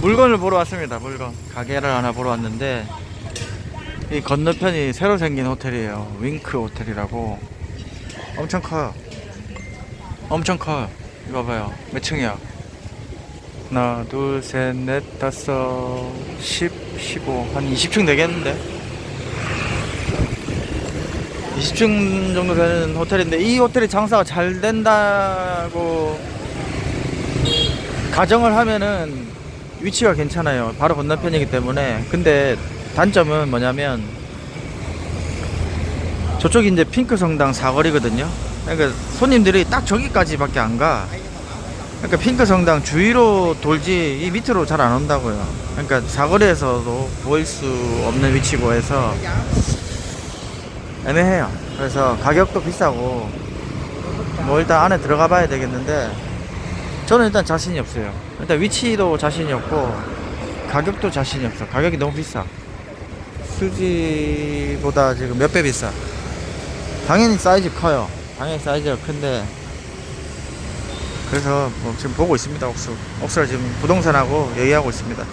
물건을 보러 왔습니다. 물건 가게를 하나 보러 왔는데 이 건너편이 새로 생긴 호텔이에요. 윙크 호텔이라고 엄청 커요. 엄청 커요. 이거 봐요. 몇 층이야? 하나, 둘, 셋, 넷, 다섯, 십, 십오, 한 20층 되겠는데? 20층 정도 되는 호텔인데 이 호텔이 장사가 잘 된다고 가정을 하면은 위치가 괜찮아요. 바로 건너편이기 때문에. 근데 단점은 뭐냐면 저쪽이 이제 핑크 성당 사거리거든요. 그러니까 손님들이 딱 저기까지밖에 안 가. 그러니까 핑크 성당 주위로 돌지 이 밑으로 잘 안 온다고요. 그러니까 사거리에서도 보일 수 없는 위치고 해서 애매해요. 그래서 가격도 비싸고 뭐 일단 안에 들어가 봐야 되겠는데 저는 일단 자신이 없어요. 일단 위치도 자신이 없고 가격도 자신이 없어. 가격이 너무 비싸. 수지보다 지금 몇 배 비싸. 당연히 사이즈 커요. 당연히 사이즈가 큰데 그래서 뭐 지금 보고 있습니다. 옥수. 옥수를 지금 부동산하고 얘기하고 있습니다.